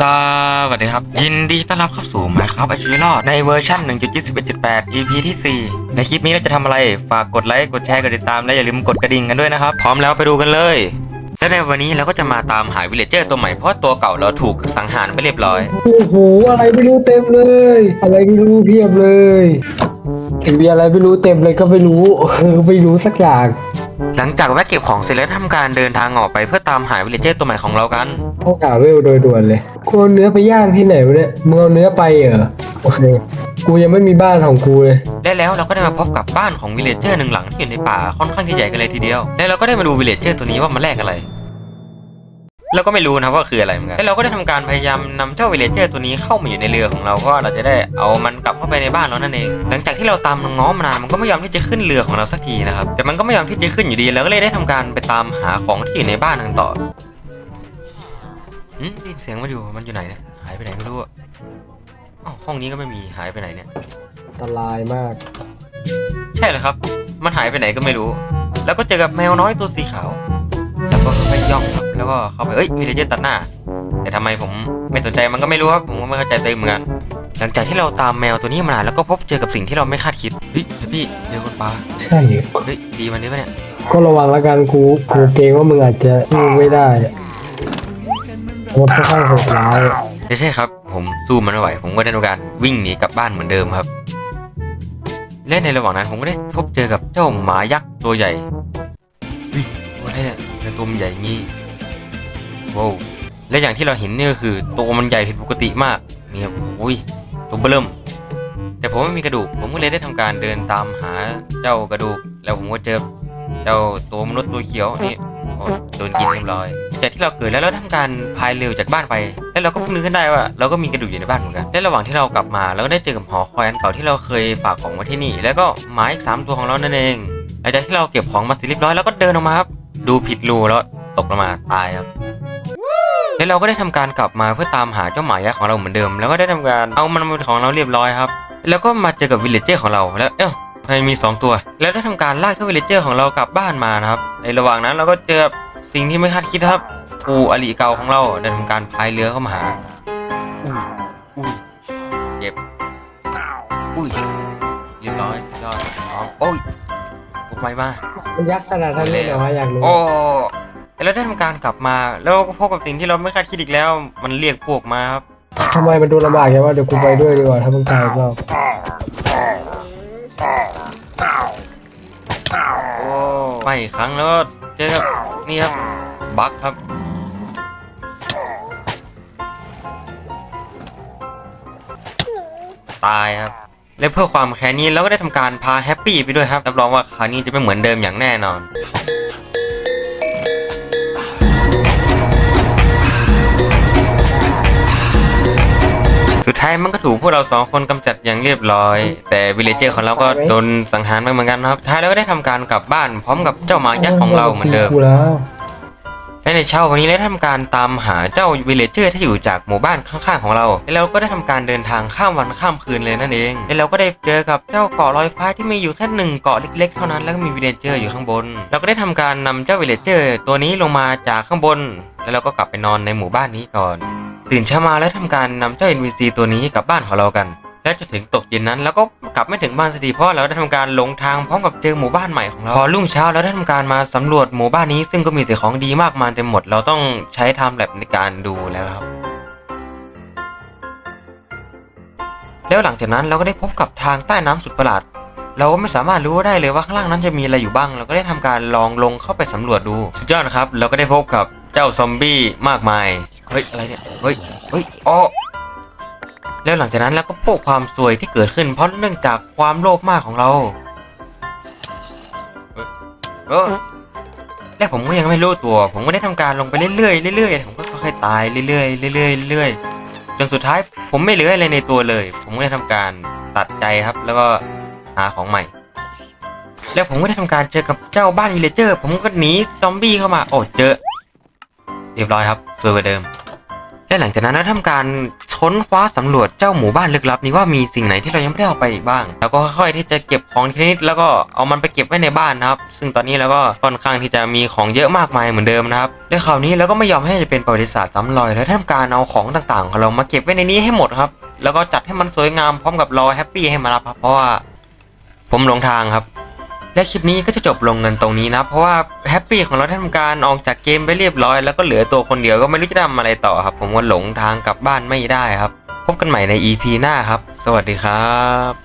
สวัสดีครับ ยินดีต้อนรับเข้าสู่ Minecraft อชีวิรอดในเวอร์ชัน1.21.8 EP ที่ 4 ในคลิปนี้เราจะทำอะไร ฝากกดไลค์ กดแชร์ กดติดตาม และอย่าลืมกดกระดิ่งกันด้วยนะครับ พร้อมแล้วไปดูกันเลย และในวันนี้เราก็จะมาตามหาวิลเลเจอร์ตัวใหม่ เพราะตัวเก่าเราถูกสังหารไปเรียบร้อย โอ้โห อะไรไม่รู้เต็มเลย อะไรไม่รู้เพียบเลย ทีวีอะไรไม่รู้เต็มเลยก็ไม่รู้เออไม่รู้สักอย่าง หลังจากแวะเก็บของเสร็จแล้วทำการเดินทางออกไปเพื่อตามหาวิลเลเจอร์ตัวใหม่ของเรากันพวกกาเวลโดยด่วนเลยกูเอาเนื้อไปย่างที่ไหนวะเนี่ยมึงเอาเนื้อไปเหรอโอเคกูยังไม่มีบ้านของกูเลยและแล้วเราก็ได้มาพบกับบ้านของวิลเลเจอร์หนึ่งหลังที่อยู่ในป่าค่อนข้างที่ใหญ่กันเลยทีเดียวและเราก็ได้มาดูวิลเลเจอร์ตัวนี้ว่ามันแลกอะไร เราก็ไม่รู้นะว่าคืออะไรเหมือนกันและเราก็ได้ทำการพยายามนำเจ้าวิลเลเจอร์ตัวนี้เข้ามาอยู่ในเรือของเราเพราะว่าเราจะได้เอามันกลับเข้าไปในบ้านเรานั่นเอง หลังจากที่เราตามมันง้อมานานมันก็ไม่ยอมที่จะขึ้นเรือของเราสักทีนะครับแต่มันก็ไม่ยอมที่จะขึ้นอยู่ดีเราก็เลยได้ทำการไปตามหาของที่อยู่ในบ้านกันต่ออืมได้ยินเสียงมันอยู่มันอยู่ไหนเนี่ยหายไปไหนไม่รู้อะอ้าวห้องนี้ก็ไม่มีหายไปไหนเนี่ยอันตรายมาก ใช่เลยครับ มันหายไปไหนก็ไม่รู้ แล้วก็เจอกับแมวน้อยตัวสีขาว แล้วก็ไปย่องครับ แล้วก็เข้าไปเอ้ยวิลเลเจอร์ตัดหน้า แต่ทำไมผมไม่สนใจมันก็ไม่รู้ครับผมก็ไม่เข้าใจตัวเองเหมือนกันหลังจากที่เราตามแมวตัวนี้มานานแล้วก็พบเจอกับสิ่งที่เราไม่คาดคิดเฮ้ยเดี๋ยวพี่เจอคนปลาใช่เหรอเฮ้ยดีมันนี้ปะเนี่ยก็ระวังแล้วกันกูกูเกรงว่ามึงอาจจะสู้ไม่ได้มันค่อนข้างโหดร้ายไม่ใช่ครับ ผมสู้มันไม่ไหว ผมก็ได้ทำการวิ่งหนีกลับบ้านเหมือนเดิมครับ และในระหว่างนั้นผมก็ได้พบเจอกับเจ้าหมายักษ์ตัวใหญ่เฮ้ยตัวอะไรเนี่ยทำไมตัวมันใหญ่อย่างงี้ ว้าวและอย่างที่เราเห็นเนี่ยก็คือตัวมันใหญ่ผิดปกติมากนี่ครับอุ้ยตัวเบิ่มแต่ผมไม่มีกระดูก ผมก็เลยได้ทำการเดินตามหาเจ้ากระดูก แล้วผมก็เจอเจ้าตัวมนุษย์ตัวเขียวนี่โอ้โดนกินเรียบร้อยจากที่เราเกิดแล้วเราทำการพายเรือจากบ้านไป แล้วเราก็เพิ่งนึกขึ้นได้ว่าเราก็มีกระดูกอยู่ในบ้านเหมือนกันและระหว่างที่เรากลับมาเราก็ได้เจอกับหอคอยอันเก่าที่เราเคยฝากของไว้ที่นี่ แล้วก็หมาอีกสามตัวของเรานั่นเองหลังจากที่เราเก็บของมาเสร็จเรียบร้อยแล้วก็เดินออกมาครับดูผิดรูแล้ว ตกลงมาตายครับแล้วเราก็ได้ทำการกลับมาเพื่อตามหาเจ้าหมายักษ์ของเราเหมือนเดิม แล้วก็ได้ทำการเอามันมาเป็นของเราเรียบร้อยครับ แล้วก็มาเจอกับวิลเลเจอร์ของเราแล้วเอ้าทำไมมีสองตัว แล้วได้ทำการลากเจ้าวิลเลเจอร์ของเรากลับบ้านมานะครับ ในระหว่างนั้นเราก็เจอสิ่งที่ไม่คาดคิดครับปูอลิเก่าของเราได้ทำการพายเรือเข้ามาหาอุ้ยอุ้ยเจ็บอุ้ยเรียบร้อยสุดยอดอ๋อโอ้ยพวกไม้มามันยักษ์ขนาดนั้นเลยเหรอวะอยากรู้โอ้ แล้วได้ทำการกลับมา แล้วก็พบกับสิ่งที่เราไม่คาดคิดอีกแล้ว มันเรียกพวกมาครับทำไมมันดูลำบากอย่างว่าเดี๋ยวกูไปด้วยดีกว่าถ้ามึงตายอีกรอบไม่อีกครั้งแล้วก็เจอกับนี่ครับบัคครับ ตายครับ และเพื่อความแค้นนี้เราก็ได้ทำการพาแฮปปี้ไปด้วยครับรับรองว่าคราวนี้จะไม่เหมือนเดิมอย่างแน่นอน สุดท้ายมันก็ถูกพวกเราสองคนกำจัดอย่างเรียบร้อย แต่วิลเลเจอร์ของเราก็โดนสังหารไปเหมือนกันนะครับท้ายเราก็ได้ทำการกลับบ้านพร้อมกับเจ้าหมายักษ์ของเราเหมือนเดิม กูแล้วและในเช้าวันนี้เราได้ทำการตามหาเจ้าวิลเลเจอร์ที่อยู่จากหมู่บ้านข้างๆของเรา และเราก็ได้ทำการเดินทางข้ามวันข้ามคืนเลยนั่นเอง และเราก็ได้เจอกับเจ้าเกาะลอยฟ้าที่มีอยู่แค่หนึ่งเกาะเล็กๆเท่านั้น แล้วก็มีวิลเลเจอร์อยู่ข้างบน เราก็ได้ทำการนำเจ้าวิลเลเจอร์ตัวนี้ลงมาจากข้างบน แล้วเราก็กลับไปนอนในหมู่บ้านนี้ก่อน ตื่นเช้ามาแล้วทำการนำเจ้า NPC ตัวนี้กลับบ้านของเรากัน และจนถึงตกเย็นนั้น แล้วก็กลับไม่ถึงบ้านสักทีเพราะเราได้ทำการลงทางพร้อมกับเจอหมู่บ้านใหม่ของเราพอรุ่งเช้าเราได้ทำการมาสำรวจหมู่บ้านนี้ ซึ่งก็มีแต่ของดีมากมายเต็มหมด เราต้องใช้ไทม์แลปในการดูแล้วครับแล้วหลังจากนั้นเราก็ได้พบกับทางใต้น้ำสุดประหลาด เราไม่สามารถรู้ได้เลยว่าข้างล่างนั้นจะมีอะไรอยู่บ้าง เราก็ได้ทำการลองลงเข้าไปสำรวจดู สุดยอดนะครับ เราก็ได้พบกับเจ้าซอมบี้มากมาย ฮ้ยอะไรเนี่ยเฮ้ยเฮ้ยอ๋อแล้วหลังจากนั้นเราก็พบความซวยที่เกิดขึ้น เพราะเนื่องจากความโลภมากของเราเออและผมก็ยังไม่รู้ตัว ผมก็ได้ทำการลงไปเรื่อยๆเรื่อยๆผมก็ค่อยๆตายเรื่อยๆเรื่อยๆเรื่อยๆจนสุดท้ายผมไม่เหลืออะไรในตัวเลย ผมก็ได้ทำการตัดใจครับ แล้วก็หาของใหม่ แล้วผมก็ได้ทำการเจอกับเจ้าบ้านวิลเลเจอร์ ผมก็หนีซอมบี้เข้ามา โอ้เจอ เรียบร้อยครับสวยกว่าเดิม และหลังจากนั้นเราทำการค้นคว้าสำรวจเจ้าหมู่บ้านลึกลับนี้ว่ามีสิ่งไหนที่เรายังไม่ได้เอาไปอีกบ้าง แล้วก็ค่อยๆที่จะเก็บของทีนิดแล้วก็เอามันไปเก็บไว้ในบ้านนะครับ ซึ่งตอนนี้เราก็ค่อนข้างที่จะมีของเยอะมากมายเหมือนเดิมนะครับด้วยคราวนี้เราก็ไม่ยอมให้จะเป็นประวัติศาสตร์ซ้ำรอย แล้วทำการเอาของต่างๆ ของเรามาเก็บไว้ในนี้ให้หมดครับ แล้วก็จัดให้มันสวยงามพร้อมกับรอแฮปปี้ให้มารับครับเพราะว่าผมหลงทางครับ และคลิปนี้ก็จะจบลงเงินตรงนี้นะ เพราะว่าแฮปปี้ของเราได้ทำการออกจากเกมไปเรียบร้อย แล้วก็เหลือตัวคนเดียวก็ไม่รู้จะทำอะไรต่อครับ ผมก็หลงทางกลับบ้านไม่ได้ครับ พบกันใหม่ใน EP หน้าครับ สวัสดีครับ